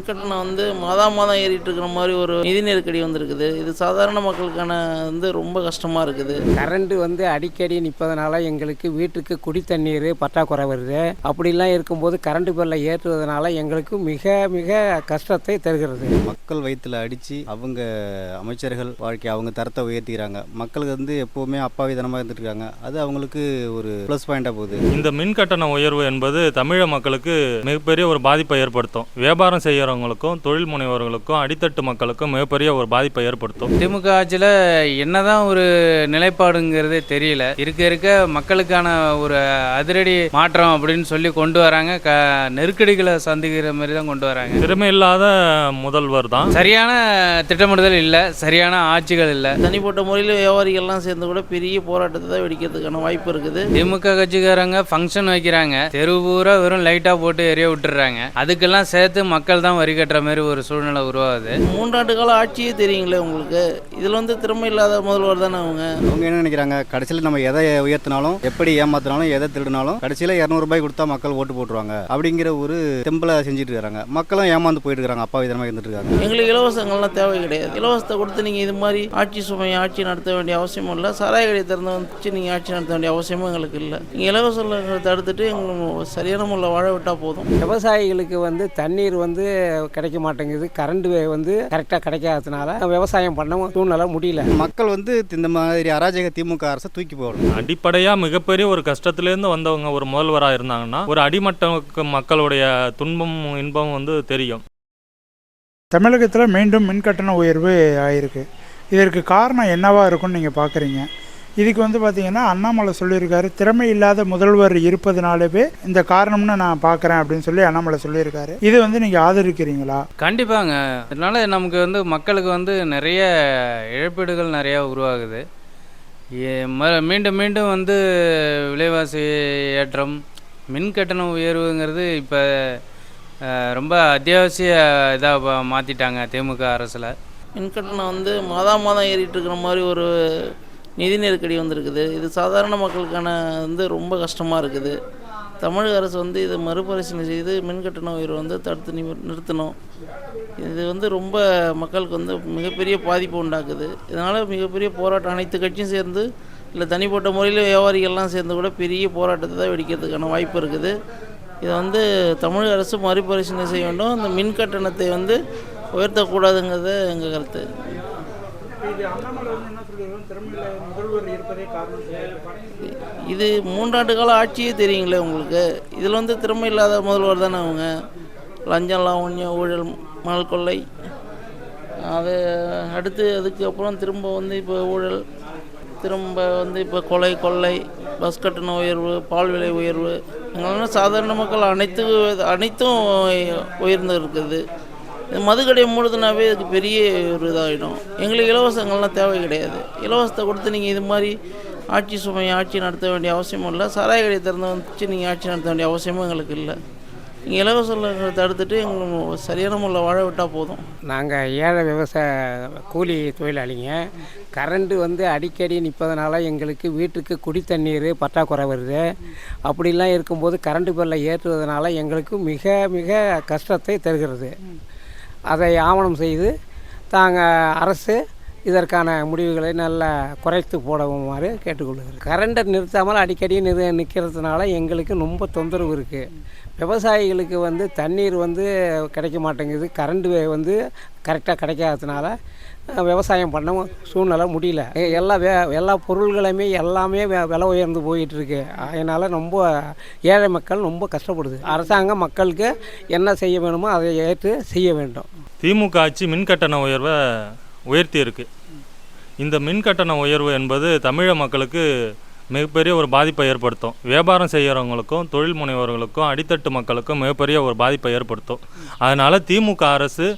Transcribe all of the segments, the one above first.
மின் கட்டணம் வந்து மாதா மாதம் ஏறிட்டு இருக்கிற மாதிரி ஒரு நிதி நெருக்கடி வந்திருக்குது. இது சாதாரண மக்களுக்கான வந்து ரொம்ப கஷ்டமாக இருக்குது. கரண்ட் வந்து அடிக்கடி நிற்பதனால எங்களுக்கு வீட்டுக்கு குடி தண்ணீர் பற்றாக்குறை வருது. அப்படிலாம் இருக்கும்போது கரண்ட் பில்லை ஏற்றுவதனால எங்களுக்கு மிக மிக கஷ்டத்தை தருகிறது. மக்கள் வயிற்றில் அடித்து அவங்க அமைச்சர்கள் வாழ்க்கை அவங்க தரத்தை உயர்த்திக்கிறாங்க. மக்களுக்கு வந்து எப்போவுமே அப்பாவிதனமாக இருந்துருக்காங்க அது அவங்களுக்கு ஒரு ப்ளஸ் பாயிண்டாக போகுது. இந்த மின் கட்டண உயர்வு என்பது தமிழக மக்களுக்கு மிகப்பெரிய ஒரு பாதிப்பை ஏற்படுத்தும். வியாபாரம் செய்கிறவங்களுக்கும் தொழில் முனைவோர்களுக்கும் அடித்தட்டு மக்களுக்கும் மிகப்பெரிய ஒரு பாதிப்பை ஏற்படுத்தும். திமுக ஆட்சியில் என்னதான் ஒரு நிலைப்பாடுங்கிறதே தெரியல. இருக்க இருக்க மக்களுக்கான ஒரு அதிரடி மாற்றம் அப்படின்னு சொல்லி கொண்டு வராங்க. க நெருக்கடிகளை சந்திக்கிற மாதிரி தான் கொண்டு வராங்க. திறமை இல்லாத முதல்வர் தான். சரியான திட்டமிடுதல் இல்லை. சரியான ஆட்சிகள் இல்லை. தனிப்பட்ட முறையில் வியாபாரிகள்லாம் சேர்ந்து கூட பெரிய போராட்டத்தை தான் வெடிக்கிறதுக்கான வாய்ப்பு இருக்குது. திமுக கட்சிக்காரங்க ஃபங்க்ஷன் வைக்கிறாங்க. தெரு பூரா வெறும் லைட்டாக போட்டு எரிய விட்டுறாங்க. அதுக்கெல்லாம் சேர்த்து மக்கள் தான் வரி கட்டுற மாதிரி ஒரு சூழ்நிலை உருவாகுது. மூன்றாண்டு கால ஆட்சியே தெரியுங்களே உங்களுக்கு. இதில் வந்து திறமை இல்லாத முதல்வர் தானே அவங்க? அவங்க என்ன நினைக்கிறாங்க? கடைசியில் நம்ம எதை உயர்த்தினாலும் எப்படி ஏமாத்தினாலும் எதை திருடினாலும் கடைசியில் இரநூறுபாய் கொடுத்தா மக்கள் ஓட்டு போட்டுருவாங்க. அப்படிங்கிற ஒரு தெம்பில் செஞ்சுட்டு இருக்காங்க. மக்களும் ஏமாந்து போயிட்டு இருக்காங்க. அப்பாவிதனமாக இருந்துட்டு இருக்காங்க. எங்களுக்கு இலவசங்கள்லாம் தேவை கிடையாது. இலவசத்தை கொடுத்து நீங்கள் இது மாதிரி ஆட்சி சுமையை ஆட்சி நடத்த வேண்டிய அவசியமும் இல்லை. சாராய கடை திறந்து வச்சு நீங்கள் ஆட்சி நடத்த வேண்டிய அவசியமும் எங்களுக்கு இல்லை. நீங்கள் இலவசங்களை தடுத்துட்டு எங்களுக்கு சரியான முறையில் வாழ விட்டால் போதும். விவசாயிகளுக்கு வந்து தண்ணீர் வந்து கிடைக்க மாட்டேங்குது. கரண்ட் வந்து கரெக்டாக கிடைக்காததுனால விவசாயம் பண்ண சூழ்நிலை முடியல. மக்கள் வந்து இந்த மாதிரி அராஜக திமுக அரசை தூக்கி போடணும். அடிப்படையாக மிகப்பெரிய ஒரு கஷ்டத்துலேருந்து வந்தவங்க ஒரு முதல்வராக இருந்தாங்கன்னா ஒரு அடிமட்ட மக்களுடைய துன்பம் இன்பம் வந்து தெரியும். தமிழகத்தில் மீண்டும் மின் கட்டண உயர்வு ஆயிருக்கு. இதற்கு காரணம் என்னவா இருக்கும்னு நீங்கள் பார்க்குறீங்க இதுக்கு வந்து பார்த்தீங்கன்னா அண்ணாமலை சொல்லியிருக்காரு. திறமை இல்லாத முதல்வர் இருப்பதனாலவே இந்த காரணம்னு நான் பார்க்குறேன் அப்படின்னு சொல்லி அண்ணாமலை சொல்லியிருக்காரு. இது வந்து நீங்கள் ஆதரிக்கிறீங்களா? கண்டிப்பாங்க. அதனால நமக்கு வந்து மக்களுக்கு வந்து நிறைய இழப்பீடுகள் நிறையா உருவாகுது. மீண்டும் மீண்டும் வந்து விலைவாசி ஏற்றம் மின் கட்டண உயர்வுங்கிறது இப்போ ரொம்ப அத்தியாவசிய இதாக மாற்றிட்டாங்க திமுக அரசில். மின் கட்டணம் வந்து மாதா மாதம் ஏறிட்டு இருக்கிற மாதிரி ஒரு நிதி நெருக்கடி வந்திருக்குது. இது சாதாரண மக்களுக்கான வந்து ரொம்ப கஷ்டமாக இருக்குது. தமிழக அரசு வந்து இதை மறுபரிசீலனை செய்து மின் கட்டண உயர்வு வந்து தடுத்து நிறு- நிறுத்தணும். இது வந்து ரொம்ப மக்களுக்கு வந்து மிகப்பெரிய பாதிப்பு உண்டாக்குது. இதனால் மிகப்பெரிய போராட்டம் அனைத்து கட்சியும் சேர்ந்து இல்லை தனிப்பட்ட முறையில் வியாபாரிகள்லாம் சேர்ந்து கூட பெரிய போராட்டத்தை தான் வெடிக்கிறதுக்கான வாய்ப்பு இருக்குது. இதை வந்து தமிழக அரசு மறுபரிசீலனை செய்ய வேண்டும். இந்த மின் கட்டணத்தை வந்து உயர்த்தக்கூடாதுங்கிறது எங்கள் கருத்து. இது முதல்வர் இது மூன்றாண்டு கால ஆட்சியே தெரியுங்களே உங்களுக்கு. இதில் வந்து திறமை இல்லாத முதல்வர் தானே அவங்க. லஞ்சம் லாவண்யம் ஊழல் மணல் கொள்ளை. அது அடுத்து அதுக்கப்புறம் திரும்ப வந்து இப்போ ஊழல் திரும்ப வந்து இப்போ கொலை கொள்ளை பஸ் கட்டண உயர்வு பால் விலை உயர்வு. எங்களால் சாதாரண மக்கள் அனைத்து அனைத்தும் உயர்ந்து இருக்குது மதுக்கடை மூடுதுனாவே இதுக்கு பெரிய ஒரு இதாகிடும் எங்களுக்கு இலவசங்கள்லாம் தேவை கிடையாது. இலவசத்தை கொடுத்து நீங்கள் இது மாதிரி ஆட்சி சுமையை ஆட்சி நடத்த வேண்டிய அவசியமும் இல்லை. சாராய கடையை திறந்து வந்துச்சு நீங்கள் ஆட்சி நடத்த வேண்டிய அவசியமும் எங்களுக்கு இல்லை. நீங்கள் இலவசங்களை தடுத்துட்டு எங்களுக்கு சரியான முறையில் வாழ விட்டால் போதும். நாங்கள் ஏழை விவசாய கூலி தொழிலாளிங்க. கரண்ட்டு வந்து அடிக்கடி நிற்பதனால எங்களுக்கு வீட்டுக்கு குடி தண்ணீர் பற்றாக்குறை வருது. அப்படிலாம் இருக்கும்போது கரண்ட்டு பில்லை ஏற்றுவதனால எங்களுக்கு மிக மிக கஷ்டத்தை தருகிறது. அதை ஆவணம் செய்து தாங்கள் அரசு இதற்கான முடிவுகளை நல்லா குறைத்து போடவுமாறு கேட்டுக்கொள்கிறேன். கரண்டை நிறுத்தாமல் அடிக்கடி நிறு நிற்கிறதுனால எங்களுக்கு ரொம்ப தொந்தரவு இருக்குது விவசாயிகளுக்கு வந்து தண்ணீர் வந்து கிடைக்க மாட்டேங்குது. கரண்ட்டு வந்து கரெக்டாக கிடைக்காததுனால விவசாயம் பண்ணவும் சூழ்நிலை முடியல. எல்லா வே எல்லா பொருள்களுமே எல்லாமே விலை உயர்ந்து போயிட்டுருக்கு. அதனால் ரொம்ப ஏழை மக்கள் ரொம்ப கஷ்டப்படுது. அரசாங்கம் மக்களுக்கு என்ன செய்ய வேணுமோ அதை ஏற்று செய்ய வேண்டும். திமுக ஆட்சி மின் கட்டண உயர்வை உயர்த்தி இருக்குது இந்த மின் கட்டண உயர்வு என்பது தமிழக மக்களுக்கு மிகப்பெரிய ஒரு பாதிப்பை ஏற்படுத்தும். வியாபாரம் செய்கிறவங்களுக்கும் தொழில் முனைவோர்களுக்கும் அடித்தட்டு மக்களுக்கும் மிகப்பெரிய ஒரு பாதிப்பை ஏற்படுத்தும். அதனால் திமுக அரசு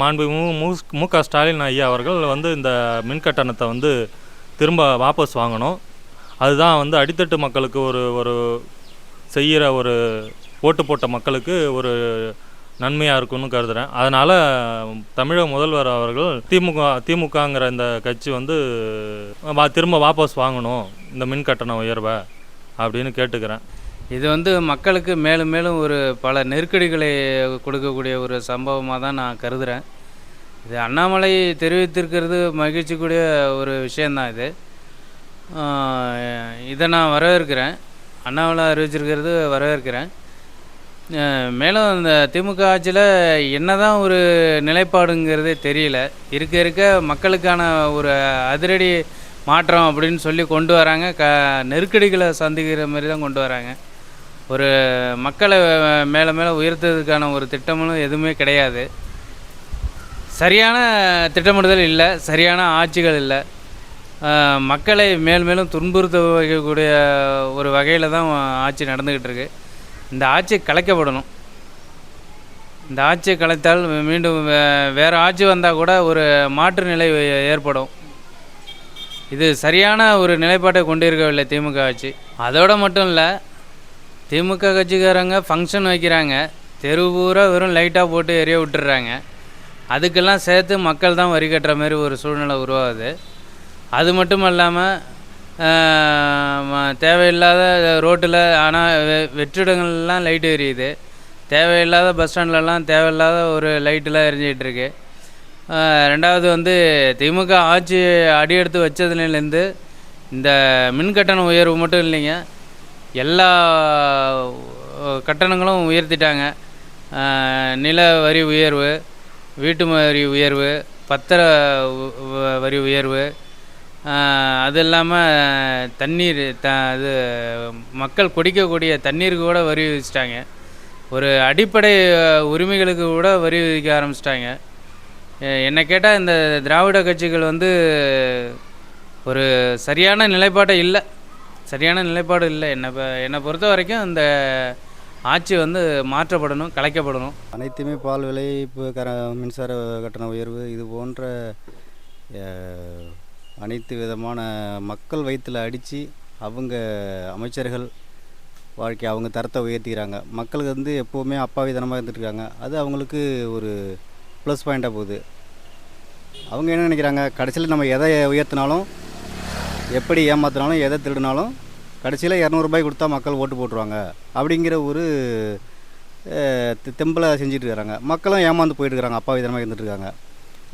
மாண்பு மு மு க. ஸ்டாலின் ஐயா அவர்கள் வந்து இந்த மின் கட்டணத்தை வந்து திரும்ப வாபஸ் வாங்கணும். அதுதான் வந்து அடித்தட்டு மக்களுக்கு ஒரு ஒரு செய்கிற ஒரு ஓட்டு போட்ட மக்களுக்கு ஒரு நன்மையாக இருக்கும்னு கருதுகிறேன் அதனால் தமிழக முதல்வர் அவர்கள் திமுக திமுகங்கிற இந்த கட்சி வந்து வா திரும்ப வாபஸ் வாங்கணும் இந்த மின் கட்டண உயர்வை அப்படின்னு கேட்டுக்கிறேன். இது வந்து மக்களுக்கு மேலும் மேலும் ஒரு பல நெருக்கடிகளை கொடுக்கக்கூடிய ஒரு சம்பவமாக தான் நான் கருதுகிறேன் இது அண்ணாமலை தெரிவித்திருக்கிறது மகிழ்ச்சிக்குரிய ஒரு விஷயந்தான் இது. இதை நான் வரவேற்கிறேன். அண்ணாமலை அறிவிச்சிருக்கிறது வரவேற்கிறேன். மேலும் இந்த திமுக ஆட்சியில் என்னதான் ஒரு நிலைப்பாடுங்கிறதே தெரியல. இருக்க இருக்க மக்களுக்கான ஒரு அதிரடி மாற்றம் அப்படின்னு சொல்லி கொண்டு வராங்க. க நெருக்கடிகளை சந்திக்கிற மாதிரி தான் கொண்டு வராங்க. ஒரு மக்களை மேலே மேலே உயர்த்துறதுக்கான ஒரு திட்டமும் எதுவுமே கிடையாது. சரியான திட்டமிடுதல் இல்லை. சரியான ஆட்சிகள் இல்லை. மக்களை மேல் மேலும் துன்புறுத்த வைக்கக்கூடிய ஒரு வகையில் தான் ஆட்சி நடந்துக்கிட்டு இருக்குது இந்த ஆட்சி கலைக்கப்படணும். இந்த ஆட்சியை கலைத்தால் மீண்டும் வே- வேறு ஆட்சி வந்தால் கூட ஒரு மாற்று நிலை ஏற்படும். இது சரியான ஒரு நிலைப்பாட்டை கொண்டிருக்கவில்லை திமுக ஆட்சி. அதோடு மட்டும் இல்லை திமுக கட்சிக்காரங்க ஃபங்க்ஷன் வைக்கிறாங்க. தெரு பூரா வெறும் லைட்டாக போட்டு எரிய விட்டுறாங்க. அதுக்கெல்லாம் சேர்த்து மக்கள் தான் வரி கட்டுற மாதிரி ஒரு சூழ்நிலை உருவாகுது. அது மட்டும் இல்லாமல் தேவையில்லாத ரோட்டில் ஆனால் வெ வெற்றிடங்கள்லாம் லைட்டு எரியுது. தேவையில்லாத பஸ் ஸ்டாண்ட்லலாம் தேவையில்லாத ஒரு லைட்டெலாம் எரிஞ்சிக்கிட்டு ரெண்டாவது வந்து திமுக ஆட்சி அடியெடுத்து வச்சதுலேருந்து இந்த மின் கட்டண உயர்வு மட்டும் இல்லைங்க. எல்லா கட்டணங்களும் உயர்த்திட்டாங்க. நில வரி உயர்வு வீட்டு வரி உயர்வு பத்திர வரி உயர்வு அது இல்லாமல் தண்ணீர் த இது மக்கள் குடிக்கக்கூடிய தண்ணீருக்கு கூட வரி விதிச்சிட்டாங்க. ஒரு அடிப்படை உரிமைகளுக்கு கூட வரி விதிக்க ஆரம்பிச்சிட்டாங்க. என்னை கேட்டால் இந்த திராவிட கட்சிகள் வந்து ஒரு சரியான நிலைப்பாட்டை இல்லை. சரியான நிலைப்பாடு இல்லை. என்னை என்னை பொறுத்த வரைக்கும் இந்த ஆட்சி வந்து மாற்றப்படணும் கலைக்கப்படணும். அனைத்துமே பால் விலை இப்போ கர மின்சார கட்டண உயர்வு இது போன்ற அனைத்து விதமான மக்கள் வயிற்றில் அடித்து அவங்க அமைச்சர்கள் வாழ்க்கை அவங்க தரத்தை உயர்த்திக்கிறாங்க. மக்களுக்கு வந்து எப்போவுமே அப்பாவிதனமாக இருந்துட்டுருக்காங்க அது அவங்களுக்கு ஒரு ப்ளஸ் பாயிண்ட்டாக போகுது. அவங்க என்ன நினைக்கிறாங்க? கடைசியில் நம்ம எதை உயர்த்தினாலும் எப்படி ஏமாத்தினாலும் எதை திருடினாலும் கடைசியில் இரநூறுபாய் கொடுத்தா மக்கள் ஓட்டு போட்டுருவாங்க. அப்படிங்கிற ஒரு தெம்பில் செஞ்சுட்டு இருக்கிறாங்க மக்களும் ஏமாந்து போயிட்டுருக்காங்க அப்பாவிதனமாக அப்பா விதமாக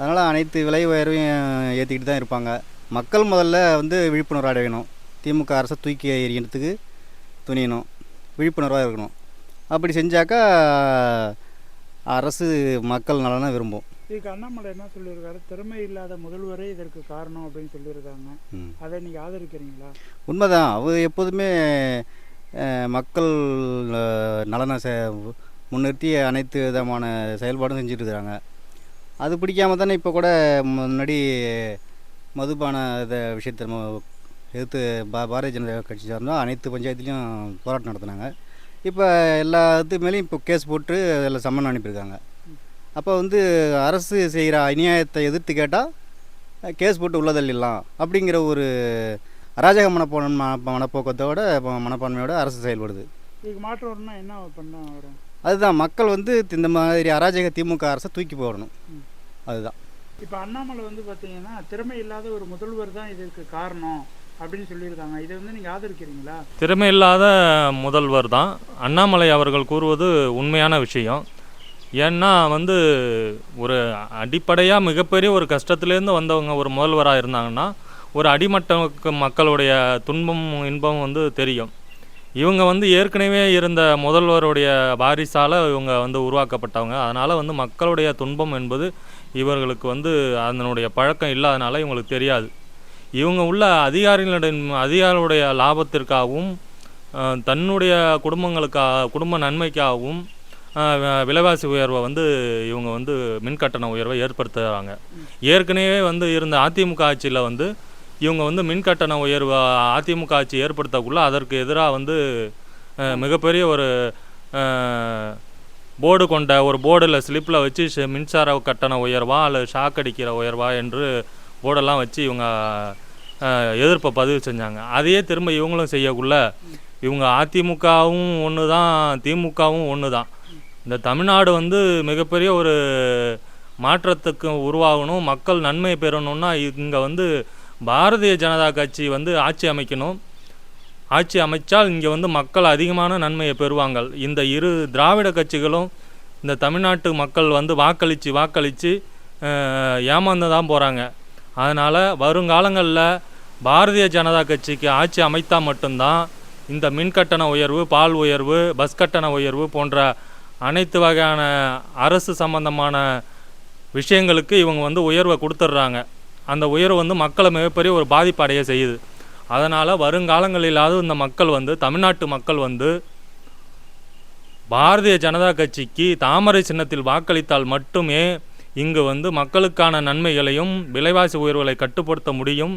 அதனால் அனைத்து விலை உயர்வையும் ஏற்றிக்கிட்டு தான் இருப்பாங்க. மக்கள் முதல்ல வந்து விழிப்புணர்வு அடையணும். திமுக அரசை தூக்கி எறியறதுக்கு துணியணும். விழிப்புணர்வாக இருக்கணும். அப்படி செஞ்சாக்கா அரசு மக்கள் நலனை விரும்பும். இதுக்கு அண்ணாமலை என்ன சொல்லியிருக்காரு? திறமை இல்லாத முதல்வரே இதற்கு காரணம் அப்படின்னு சொல்லியிருக்காங்க. அதை நீங்கள் ஆதரிக்கிறீங்களா? உண்மைதான். அவர் எப்போதுமே மக்கள் நலனை முன்னிறுத்தி அனைத்து விதமான செயல்பாடும் செஞ்சுட்டு இருக்கிறாங்க. அது பிடிக்காம தானே இப்போ கூட முன்னாடி மதுபான இதை விஷயத்தை நம்ம எதிர்த்து பா பாரதிய ஜனதா கட்சி சார்ந்தோம் அனைத்து பஞ்சாயத்துலேயும் போராட்டம் நடத்துனாங்க. இப்போ எல்லாத்து மேலேயும் இப்போ கேஸ் போட்டு அதில் சம்மன் அனுப்பியிருக்காங்க. அப்போ வந்து அரசு செய்கிற அநியாயத்தை எதிர்த்து கேட்டால் கேஸ் போட்டு உள்ளதள்ளிடலாம் அப்படிங்கிற ஒரு அராஜக மனப்போன மன மனப்போக்கத்தோட மனப்பான்மையோட அரசு செயல்படுது. இதுக்கு மாற்றம் என்ன பண்ண வரும்? அதுதான் மக்கள் வந்து இந்த மாதிரி அராஜக திமுக அரசை தூக்கி போடணும். அதுதான். இப்போ அண்ணாமலை வந்து பார்த்தீங்கன்னா திறமை இல்லாத ஒரு முதல்வர் தான் இதற்கு காரணம் அப்படின்னு சொல்லியிருக்காங்க. இதை வந்து நீங்கள் ஆதரிக்கிறீங்களா? திறமையில்லாத முதல்வர் தான். அண்ணாமலை அவர்கள் கூறுவது உண்மையான விஷயம். ஏன்னா வந்து ஒரு அடிப்படையாக மிகப்பெரிய ஒரு கஷ்டத்துலேருந்து வந்தவங்க ஒரு முதல்வராக இருந்தாங்கன்னா ஒரு அடிமட்ட மக்களுடைய துன்பம் இன்பம் வந்து தெரியும். இவங்க வந்து ஏற்கனவே இருந்த முதல்வருடைய வாரிசால் இவங்க வந்து உருவாக்கப்பட்டவங்க. அதனால் வந்து மக்களுடைய துன்பம் என்பது இவர்களுக்கு வந்து அதனுடைய பழக்கம் இல்லாதனால இவங்களுக்கு தெரியாது. இவங்க உள்ள அதிகாரிகளிடம் அதிகாரிகளுடைய லாபத்திற்காகவும் தன்னுடைய குடும்பங்களுக்காக குடும்ப நன்மைக்காகவும் விலைவாசி உயர்வை வந்து இவங்க வந்து மின்கட்டண உயர்வை ஏற்படுத்துகிறாங்க ஏற்கனவே வந்து இருந்த அதிமுக ஆட்சியில் வந்து இவங்க வந்து மின்கட்டண உயர்வு அதிமுக ஆட்சி ஏற்படுத்தக்குள்ள அதற்கு எதிராக வந்து மிகப்பெரிய ஒரு போர்டு கொண்ட ஒரு போர்டில் ஸ்லிப்பில் வச்சு மின்சார கட்டண உயர்வா அல்லது ஷாக் அடிக்கிற உயர்வா என்று போர்டெல்லாம் வச்சு இவங்க எதிர்ப்பை பதிவு செஞ்சாங்க. அதையே திரும்ப இவங்களும் செய்யக்குள்ள இவங்க அதிமுகவும் ஒன்று தான் திமுகவும் ஒன்று தான் இந்த தமிழ்நாடு வந்து மிகப்பெரிய ஒரு மாற்றத்துக்கு உருவாகணும் மக்கள் நன்மை பெறணும்னா இங்கே வந்து பாரதிய ஜனதா கட்சி வந்து ஆட்சி அமைக்கணும். ஆட்சி அமைச்சால் இங்கே வந்து மக்கள் அதிகமான நன்மையை பெறுவாங்கள். இந்த இரு திராவிட கட்சிகளும் இந்த தமிழ்நாட்டு மக்கள் வந்து வாக்களித்து வாக்களித்து ஏமாந்து தான் போகிறாங்க அதனால் வருங்காலங்களில் பாரதிய ஜனதா கட்சிக்கு ஆட்சி அமைத்தால் மட்டும்தான் இந்த மின் கட்டண உயர்வு பால் உயர்வு பஸ் கட்டண உயர்வு போன்ற அனைத்து வகையான அரசு சம்பந்தமான விஷயங்களுக்கு இவங்க வந்து உயர்வை கொடுத்துட்றாங்க அந்த உயர்வு வந்து மக்களை மிகப்பெரிய ஒரு பாதிப்படைய செய்யுது. அதனால் வருங்காலங்களிலாவது இந்த மக்கள் வந்து தமிழ்நாட்டு மக்கள் வந்து பாரதிய ஜனதா கட்சிக்கு தாமரை சின்னத்தில் வாக்களித்தால் மட்டுமே இங்கு வந்து மக்களுக்கான நன்மைகளையும் விலைவாசி உயர்வுகளை கட்டுப்படுத்த முடியும்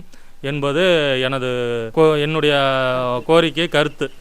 என்பது எனது கோ என்னுடைய கோரிக்கை கருத்து.